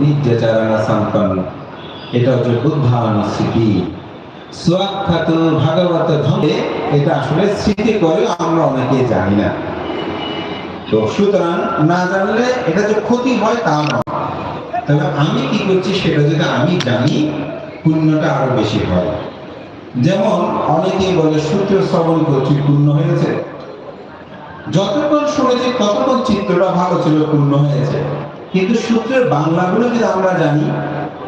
বিদ্যাচারণ সম্পন্ন এটা হচ্ছে বুদ্ধানুস্মৃতি স্বাখ্যাত ভাগবত এটা আসলে স্মৃতি করে আমরা অনেকে জানি না। তো সুতরাং না জানলে এটা যে ক্ষতি হয় তা নয়। তবে আমি কি করছি সেটা যদি আমি জানি, পুণ্যটা আরও বেশি হয়। যেমন অনেকেই বলে সূত্র শ্রবণ করছি পূর্ণ হয়েছে। যতক্ষণ শুনেছি, ততক্ষণ চিত্রটা ভালো ছিল, পূর্ণ হয়েছে। কিন্তু সূত্রের বাংলাগুলো যদি আমরা জানি,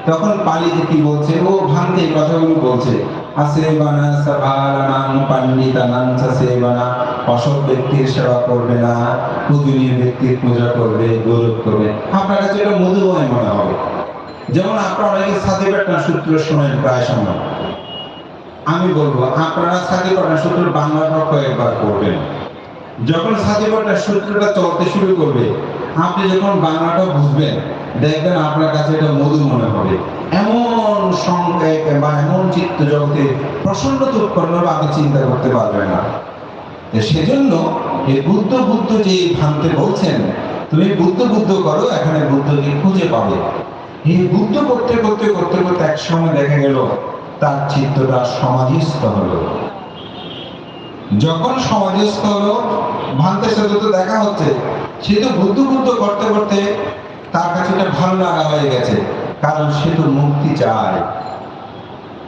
তখন পালিতে কি বলছে? ও ভান্তে এই কথাগুলো বলছে। আসেবানা সাভারানাং পান্ডিতানাং সেবানা অসৎ ব্যক্তির সেবা করবে না, পূজনীয় ব্যক্তির পূজা করবে গৌরব করবে। আপনার কাছে এটা মধুময় মনে হবে। যেমন আপনারা অনেকে সাথে পাটনা সূত্র শোনেন প্রায় সময়। আমি বলব, আপনারা সাথে পাটনা সূত্র বাংলাটা কয়েকবার করবেন যখন সাথীপাঠটা সূত্রটা চলতে শুরু করবে, আপনি যখন বাংলাটা বুঝবেন, দেখবেন আপনার কাছে এটা মধু মনে হবে। এমন সংকেত বা এমন চিত্ত জগতে প্রসন্ন উৎপন্ন হবে আপনি চিন্তা করতে পারবেন না। সেজন্য এই বুদ্ধ বুদ্ধ যে ভাঙতে বলছেন, তুমি বুদ্ধ বুদ্ধ করো, এখানে বুদ্ধকে খুঁজে পাবে। এই বুদ্ধ করতে করতে করতে করতে এক সময় দেখা গেল, তার চিত্তটা সমাধিস্থ হলো। যখন সমাধিস্থ হলো ভান্তের সাথে তো দেখা হচ্ছে, সে তো বুদ্ধ বুদ্ধ করতে করতে তার কাছে একটা ভালো লাগা হয়ে গেছে। কারণ সে তো মুক্তি চায়।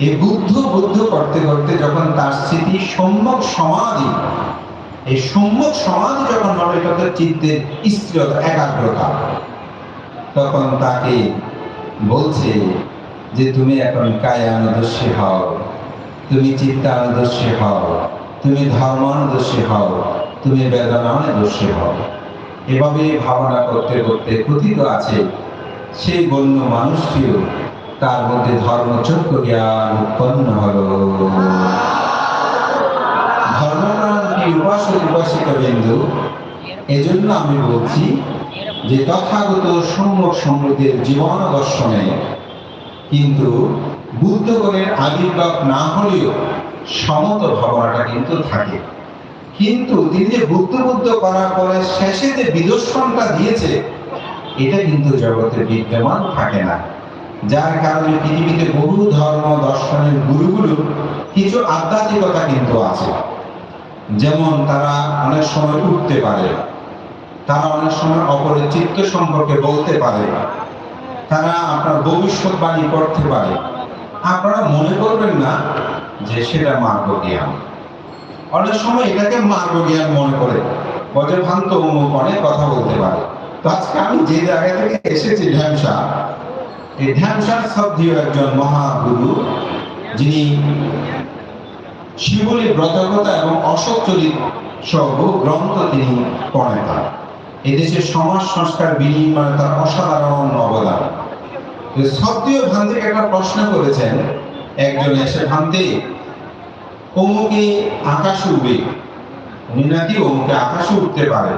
এই বুদ্ধ বুদ্ধ করতে করতে যখন তার স্মৃতি সম্যক সমাধি, এই সম্যক সমাধি যখন হবে চিত্তের স্থিরতা, একাগ্রতা। তখন তাকে বলছে যে, তুমি এখন কায়ানুদর্শী হও। তুমি চিত্তানুদর্শী হও। তুমি ধর্মানুদর্শী হও। তুমি বেদনানুদর্শী হও। এভাবে ভাবনা করতে করতে কথিত আছে, সেই বন্য মানুষটিও তার মধ্যে ধর্মচক্র জ্ঞান উৎপন্ন হলো। উপাসিক বিন্দু, এজন্য আমি বলছি যে জীবন কিন্তু বুদ্ধগণের আবির্ভাব না হলেও সমত ভাবনাটা কিন্তু থাকে। কিন্তু তিনি যে বুদ্ধ করার পরে শেষে যে বিদর্শনটা দিয়েছে, এটা কিন্তু জগতে বিদ্যমান থাকে না। যার কারণে পৃথিবীতে বহু ধর্ম দর্শনের গুরুগুলো কিছু আধ্যাত্মিকতা কিন্তু আছে। যেমন তারা অনেক সময় উঠতে পারে, তারা অনেক সময় অপরের চিত্ত সম্পর্কে বলতে পারে, তারা আপনার ভবিষ্যৎবাণী করতে পারে। আপনারা মনে করবেন না যে সেটা মার্গ জ্ঞান অনেক সময় এটাকে মার্গ জ্ঞান মনে করে। অমুক অনেক কথা বলতে পারে। তো আজকে আমি যে জায়গা থেকে এসেছি ঢ্যামসা, এই ঢ্যামসার সবদিও একজন মহাগুরু, যিনি শিবলী ব্রতকথা এবং অশোক সহ গ্রন্থ তিনি পড়েন তার। এদেশের সমাজ সংস্কার বিনিময়ে তার অসাধারণ অবদান। সত্যিও ভান্তিকে একটা প্রশ্ন করেছেন। একজন এসে ভান্তি অমুকে আকাশে উঠবে উনি নাকি অমুকে আকাশে উঠতে পারে।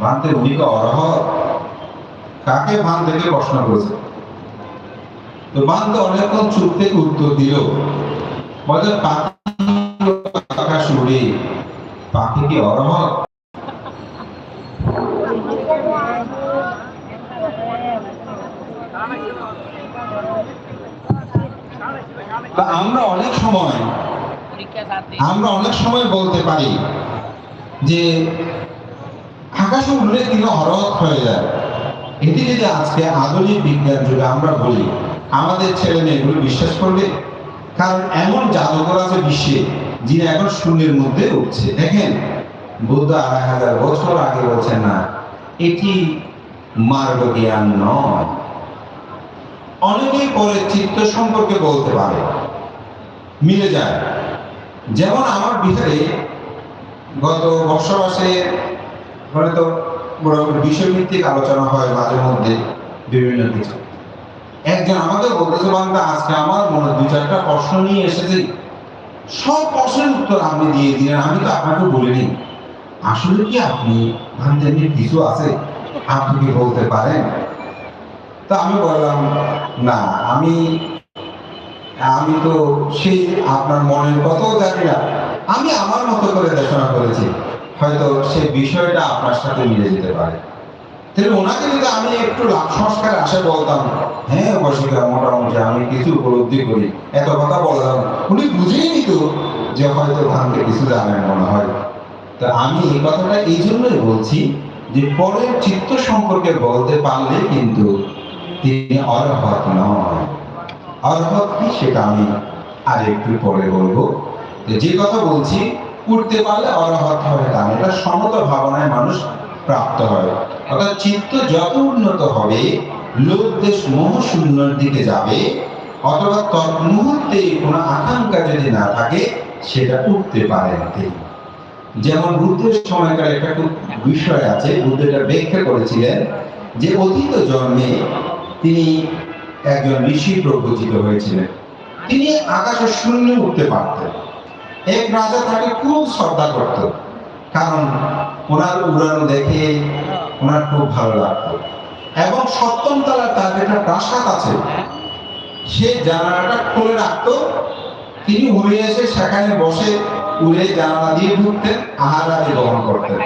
ভান্তে উনি তো অরহত কাকে ভান থেকে প্রশ্ন করেছে? তো ভান্ত অনেকক্ষণ চুপ থেকে উত্তর দিল। বলে, পাখি আকাশ উড়ে। পাখি কি অরহত তা আমরা অনেক সময় আমরা অনেক সময় বলতে পারি যে অরহত হয়ে যায়। এটি যদি আজকে আধুনিক বিজ্ঞান যুগে আমরা বলি, আমাদের ছেলে মেয়েগুলো বিশ্বাস করবে? কারণ এমন জাদুকর আছে বিশ্বে, যিনি এখন শূন্যের মধ্যে উঠছে। দেখেন, বুদ্ধ আড়াই হাজার বছর আগে বলছেন না, এটি মার্গ জ্ঞান নয়। অনেকেই পরে চিত্ত সম্পর্কে বলতে পারে। মিলে যায়। যেমন আমার বিহারে গত বর্ষবাসে হয়তো মোটামুটি বিষয়ভিত্তিক আলোচনা হয় মাঝে মধ্যে বিভিন্ন কিছু। একজন আমাকে বলতেছে বাংলা আজকে আমার মনে দু চারটা প্রশ্ন নিয়ে এসেছি। সব প্রশ্নের উত্তর আপনি দিয়ে দিলেন, আমি তো আপনাকে বলিনি। আসলে কি আপনি ভাবতেন কিছু আছে? আপনি কি বলতে পারেন? তা আমি বললাম, না, আমি আমি তো সেই আপনার মনের কথাও জানি না। আমি আমার মতো করে দেশনা করেছি। হয়তো সেই বিষয়টা আপনার সাথে মিলে যেতে পারে। তাহলে ওনাকে যদি আমি একটু লাভ সংস্কারে আসে বলতাম হ্যাঁ বসিকা, মোটামুটি আমি কিছু উপলব্ধি করি। এত কথা বললাম। উনি বুঝেই নিত যে হয়তো ধানকে কিছু জানেন মনে হয়। তা আমি এই কথাটা এই জন্যই বলছি যে পরের চিত্ত সম্পর্কে বলতে পারলে কিন্তু তিনি অরহত নয় অরহত কি সেটা আমি আর একটু পরে বলব যে কথা বলছি, উঠতে পারলে অরহত হবে তা। এটা সমত ভাবনায় মানুষ প্রাপ্ত হয় অর্থাৎ চিত্ত যত উন্নত হবে লোক দেশ মোহ শূন্যর দিকে যাবে, অথবা তৎমুহূর্তে কোনো আকাঙ্ক্ষা যদি না থাকে, সেটা উঠতে পারে। যেমন বুদ্ধের সময়কার একটা খুব বিষয় আছে এটা ব্যাখ্যা করেছিলেন যে অতীত জন্মে তিনি একজন ঋষি প্রবচিত হয়েছিলেন। তিনি আকাশের শূন্যে উঠতে পারতেন। এক রাজা তাকে খুব শ্রদ্ধা করত, কারণ ওনার উড়ানো দেখে ওনার খুব ভালো লাগতো। এবং সপ্তম তলার তার একটা প্রাসাদ আছে, সে জানালাটা খুলে রাখতো। তিনি উড়ে এসে সেখানে বসে উড়ে জানালা দিয়ে ঢুকতেন আহার আদি গ্রহণ করতেন।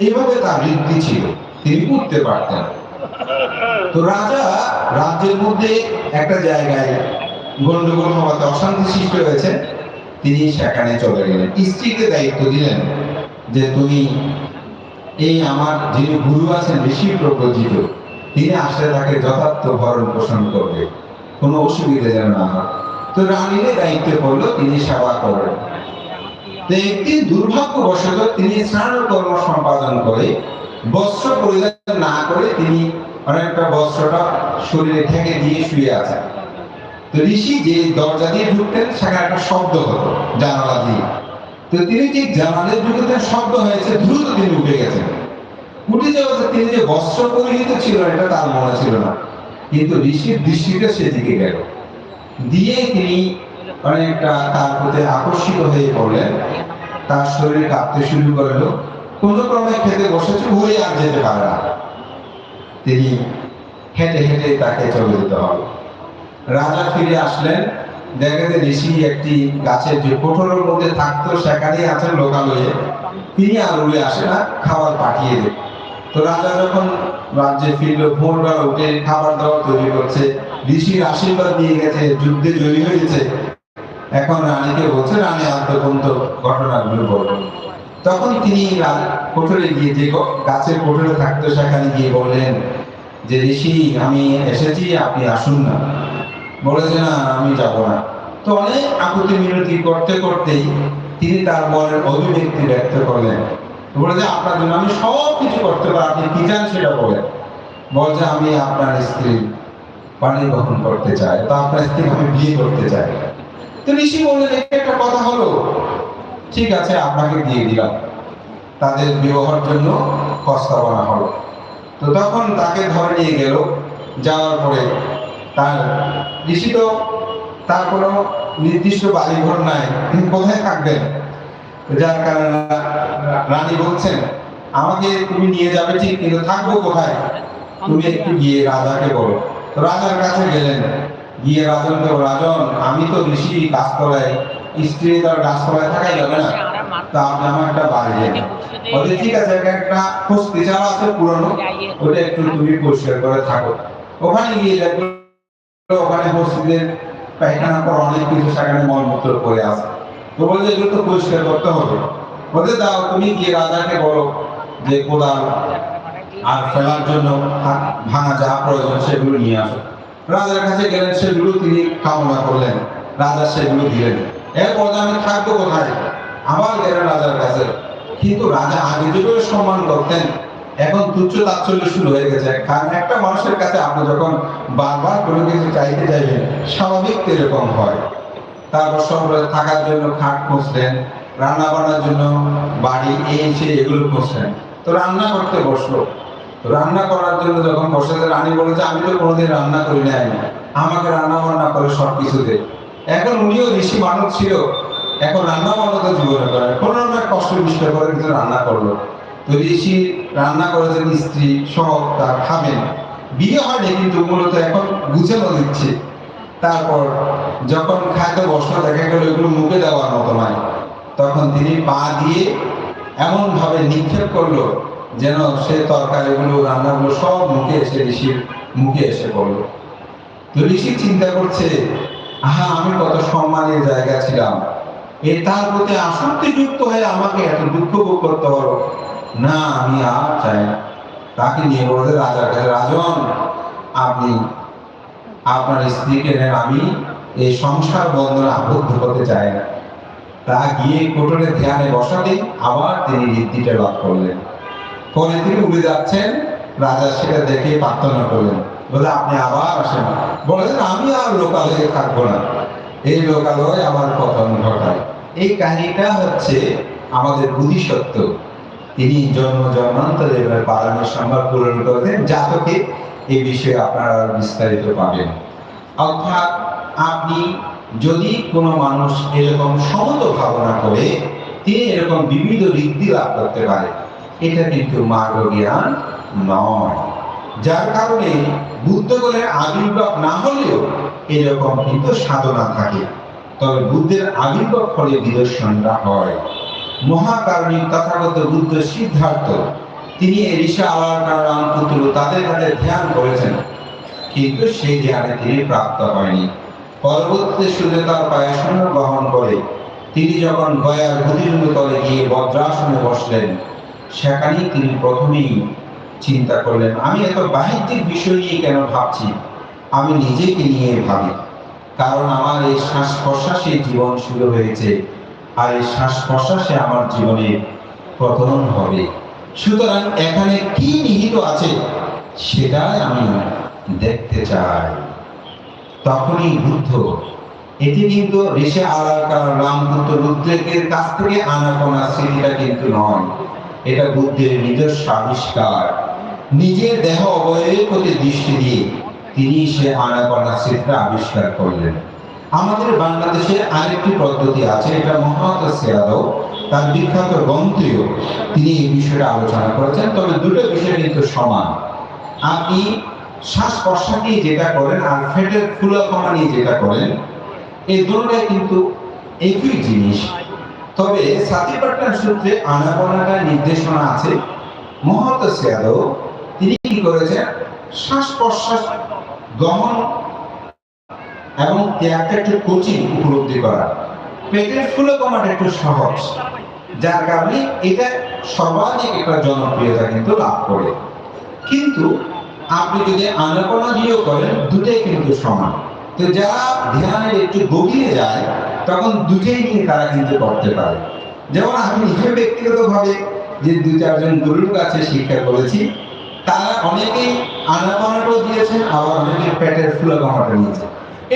এইভাবে তার বৃদ্ধি ছিল, তিনি উঠতে পারতেন। তো রাজা, রাজ্যের মধ্যে একটা জায়গায় গন্ডগোল হওয়াতে অশান্তি সৃষ্টি হয়েছে। তিনি সেখানে চলে গেলেন। স্ত্রীকে দায়িত্ব দিলেন যে, তুমি এই আমার যিনি গুরু আছেন, ঋষি প্রবজিত, তিনি আসলে তাকে যথার্থ ভরণ পোষণ করবে। কোনো অসুবিধা যেন না হয়। তো রানীর দায়িত্ব পড়ল, তিনি সেবা করবেন তো একদিন দুর্ভাগ্যবশত তিনি স্নান কর্ম সম্পাদন করে, বস্ত্র পরিধান না করে তিনি অনেকটা বস্ত্রটা শরীরে ঠেকে দিয়ে শুয়ে আছে। তো ঋষি যে দরজা দিয়ে ঢুকতেন, সেখানে একটা শব্দ হতো জানালা দিয়ে। তো তিনি যে জানালে ঢুকতেন শব্দ হয়েছে, দ্রুত তিনি উঠে গেছেন। উঠে যাওয়াতে তিনি যে বস্ত্র পরিহিত ছিল, এটা তার মনে ছিল না। কিন্তু ঋষির দৃষ্টিতে সেদিকে গেল। দিয়ে তিনি অনেকটা তার প্রতি আকর্ষিত হয়ে পড়লেন। তার শরীর কাঁপতে শুরু করল। কোনো ক্রমে খেতে বসেছে হয়ে আর যেতে পারে না। তিনি হেঁটে হেঁটে তাকে চলে যেতে হবে। রাজা ফিরে আসলেন। দেখেতে ঋষি একটি গাছের যে কোঠরের মধ্যে থাকতো, সেখানেই আছেন লোকালয়ে। তিনি আর উড়ে আসে না, খাবার পাঠিয়ে দেন। তো রাজা যখন রাজ্যে ফিরল, ভোরবেলা উঠে খাবার দাবার তৈরি করছে। ঋষির আশীর্বাদ নিয়ে গেছে, যুদ্ধে জয়ী হয়েছে। এখন রানীকে বলছে, রানী আত্মকন্ত ঘটনাগুলো বলবেন তখন তিনি কোঠরে গিয়ে যে গাছের কোঠরে থাকতো সেখানে গিয়ে বললেন, যে ঋষি, আমি এসেছি, আপনি আসুন না। বলেছে, না, আমি যাব না। তো অনেক আকুতি মিনতি করতে করতেই তিনি তার মনের অভিব্যক্তি ব্যক্ত করলেন। বলে যে আপনার জন্য আমি সব কিছু করতে পারি আপনি কি চান সেটা বলেন। বলছে, আমি আপনার স্ত্রী পানি গ্রহণ করতে চাই, তো আপনার স্ত্রী আমি বিয়ে করতে চাই। তো ঋষি বললেন একটা কথা হলো ঠিক আছে আপনাকে দিয়ে দিলাম। তাদের বিবাহের জন্য প্রস্তাবনা হলো। তো তখন তাকে ধরে নিয়ে গেল। যাওয়ার পরে তার ঋষি তো তার কোনো নির্দিষ্ট বাড়িঘর নাই। তিনি কোথায় থাকবেন? যার কারণে রানী বলছেন আমাকে তুমি নিয়ে যাবে ঠিক কিন্তু থাকব কোথায়? তুমি একটু গিয়ে রাজাকে বলো। রাজার কাছে গেলেন। গিয়ে রাজন বলল, রাজন আমি তো ঋষি গাছতলায় স্ত্রী তার গাছতলায় থাকাই যাবে না। তা আপনি আমার একটা বাড়ি দেন ঠিক আছে একটা বস্তি যারা আছে পুরনো। ওটা একটু তুমি পরিষ্কার করে থাকো। ওখানে গিয়ে দেখল, ওখানে মসজিদের পায়খানা পর অনেক কিছু সেখানে মলমূত্র করে আছে। তো বলে যে এগুলো তো পরিষ্কার করতে হবে। বলতে দাও, তুমি গিয়ে রাজাকে বলো যে কোদাল আর ফেলার জন্য ভাঙা যা প্রয়োজন সেগুলো নিয়ে আসো। রাজার কাছে গেলেন, সেগুলো তিনি কামনা করলেন। রাজা সেগুলো দিলেন। এরপর আমি থাকব কোথায় আবার গেলেন রাজার কাছে। কিন্তু রাজা আগে যেভাবে সম্মান করতেন। এখন তুচ্ছ তাচ্ছল্য শুরু হয়ে গেছে। কারণ একটা মানুষের কাছে আপনি যখন বারবার কোনো কিছু চাইতে যাইবেন স্বাভাবিক এরকম হয়। তারপর শহরে থাকার জন্য খাট খুঁজলেন রান্না বান্নার জন্য বাড়ি, এই, সেই এগুলো খুঁজলেন তো রান্না করতে বসল। রান্না করার জন্য যখন বসেছে রানী বলেছে, আমি তো কোনোদিন রান্না করি নাই। আমাকে রান্না বান্না করে সব কিছু দে। এখন উনিও ঋষি মানব ছিল। এখন রান্না বান্না জীবনে করে কোনো রকমের কষ্ট বিষ্ট করে কিন্তু রান্না করল। তো ঋষি রান্না করেছেন স্ত্রী সব তা খাবেন। বিয়ে হয়নি কিন্তু মূলত এখন গুছানো দিচ্ছে। তারপর যখন খাইতে বসল দেখা গেল, এগুলো মুখে দেওয়ার মতো নয়। তখন তিনি পা দিয়ে এমন ভাবে নিক্ষেপ করল যেন সে তরকারিগুলো, রান্নাগুলো সব মুখে এসে ঋষির মুখে এসে পড়ল। তো ঋষি চিন্তা করছে আহা, আমি কত সম্মানের জায়গা ছিলাম। এ তার প্রতি আসক্তি যুক্ত হয়ে আমাকে এত দুঃখ ভোগ করতে হলো। না, আমি আর চাই না। তাকে নিয়ে বলতে রাজার কাছে রাজন, আপনি আপনার স্ত্রীকে নেন, আমি এই সংসার বন্ধনে আবদ্ধ হতে চাই না। তা গিয়ে কোটরে ধ্যানে বসাতে আবার তিনি ঋদ্ধিটা লাভ করলেন। পরে তিনি উড়ে যাচ্ছেন, রাজা সেটা দেখে প্রার্থনা করলেন বলে, আপনি আবার আসেন। বলেন আমি আর লোকালয়ে থাকব না। এই লোকালয় আমার পতন ঘটায়। এই কাহিনীটা হচ্ছে আমাদের বুদ্ধিসত্ত্ব। তিনি জন্ম, জন্মান্তরে এবার পালনের সংখ্যা পূরণ করেছেন। জাতকে এই বিষয়ে আপনারা বিস্তারিত পাবেন। অর্থাৎ আপনি যদি কোনো মানুষ এরকম সমত ভাবনা করে, তিনি এরকম বিবিধ ঋদ্ধি লাভ করতে পারে। এটা কিন্তু মার্গ জ্ঞান নয়। যার কারণে বুদ্ধগণের আবির্ভাব না হলেও এরকম কিন্তু সাধনা থাকে। তবে বুদ্ধের আবির্ভাব ফলে নিদর্শনটা হয়। মহাকারণিক তথাগত বুদ্ধ সিদ্ধার্থ, তিনি ঋষা আলার রামপুত্র তাদের কাছে ধ্যান করেছেন। কিন্তু সেই ধ্যানে তিনি প্রাপ্ত হয়নি। পরবর্তীতে শুধু তার পায়াসন গ্রহণ করে তিনি যখন গয়ার ভূতিরুঙ্গ তলে গিয়ে বজ্রাসনে বসলেন, সেখানেই তিনি প্রথমেই চিন্তা করলেন। আমি এত বাহিত্যিক বিষয় নিয়ে কেন ভাবছি? আমি নিজেকে নিয়ে ভাবি। কারণ আমার এই শ্বাস প্রশ্বাসে জীবন শুরু হয়েছে আর এই শ্বাস প্রশ্বাসে আমার জীবনে পতন হবে। সুতরাং এখানে কি নিহিত আছে সেটাই আমি দেখতে চাই। তখনই বুদ্ধ এটি কিন্তু ঋষে আলাকার রামপুত্র রুদ্রেকের কাছ থেকে আনাপনা স্মৃতিটা কিন্তু নয়। এটা বুদ্ধের নিজস্ব আবিষ্কার। নিজের দেহ অবয়বের প্রতি দৃষ্টি দিয়ে তিনি সে আনাপনা স্মৃতিটা আবিষ্কার করলেন। আমাদের বাংলাদেশের আরেকটি পদ্ধতি আছে, এটা মহাত সেয়াদও, তার বিখ্যাত গ্রন্থেও। তিনি এই বিষয়টা আলোচনা করেছেন, তবে দুটো বিষয় কিন্তু সমান। আপনি শ্বাস প্রশ্বাস নিয়ে যেটা করেন আর ফেটের ফুলা কমা নিয়ে যেটা করেন, এই দুটোটাই কিন্তু একই জিনিস। তবে সাতিপাট্টার সূত্রে আনাগোনাটা নির্দেশনা আছে মহত সেয়াদও কি করেছেন শ্বাস প্রশ্বাস গ্রহণ এবং ত্যাগটা একটু কঠিন উপলব্ধি করা। পেটের ফুলে কমাটা একটু সহজ, যার কারণে এটা সর্বাধিক একটা জনপ্রিয়তা কিন্তু লাভ করে। কিন্তু আপনি যদি আনাপনা করেন, দুটাই কিন্তু সমান। তো যারা ধ্যানের একটু গভীরে যায়, তখন দুটোই নিয়ে তারা কিন্তু করতে পারে। যেমন আমি নিজে ব্যক্তিগতভাবে যে দু চারজন গুরুর কাছে শিক্ষা করেছি তারা অনেকেই আনাপানাটাও দিয়েছেন, আবার অনেকে পেটের ফুলা কমাটা নিয়েছে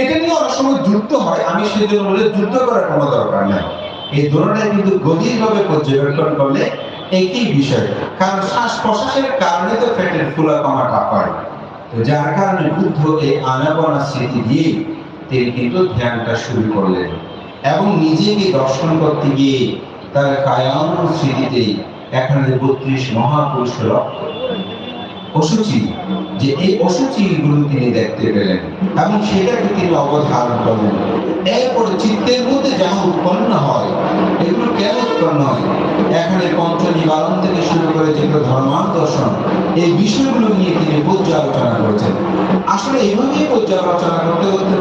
এটা নিয়ে অনেক সময় যুদ্ধ হয়। আমি সেজন্য বলে, যুদ্ধ করার কোনো দরকার নাই। এই দুটোটাই কিন্তু গভীরভাবে পর্যবেক্ষণ করলে একই বিষয়। কারণ শ্বাস প্রশ্বাসের কারণে তো পেটের ফুলা কমাটা হয়। যার কারণে বুদ্ধ এই আনাপনা স্মৃতি দিয়ে তিনি কিন্তু ধ্যানটা শুরু করলেন। এবং নিজেকে দর্শন করতে গিয়ে তার কায়াম স্মৃতিতে এখানে বত্রিশ মহাপুরুষ লক্ষ্য অসুচি, যে এই অসুচি গুলো তিনি দেখতে পেলেন এবং সেটাকে তিনি অবধারণ করলেন। এরপর চিত্তের মধ্যে যা উৎপন্ন হয়, এগুলো কেন উৎপন্ন হয়? এখানে পঞ্চ নিবারণ থেকে শুরু করে যেগুলো ধর্মান দর্শন এই বিষয়গুলো নিয়ে তিনি পর্যালোচনা করেছেন। আসলে এইভাবেই পর্যালোচনা করতে করতে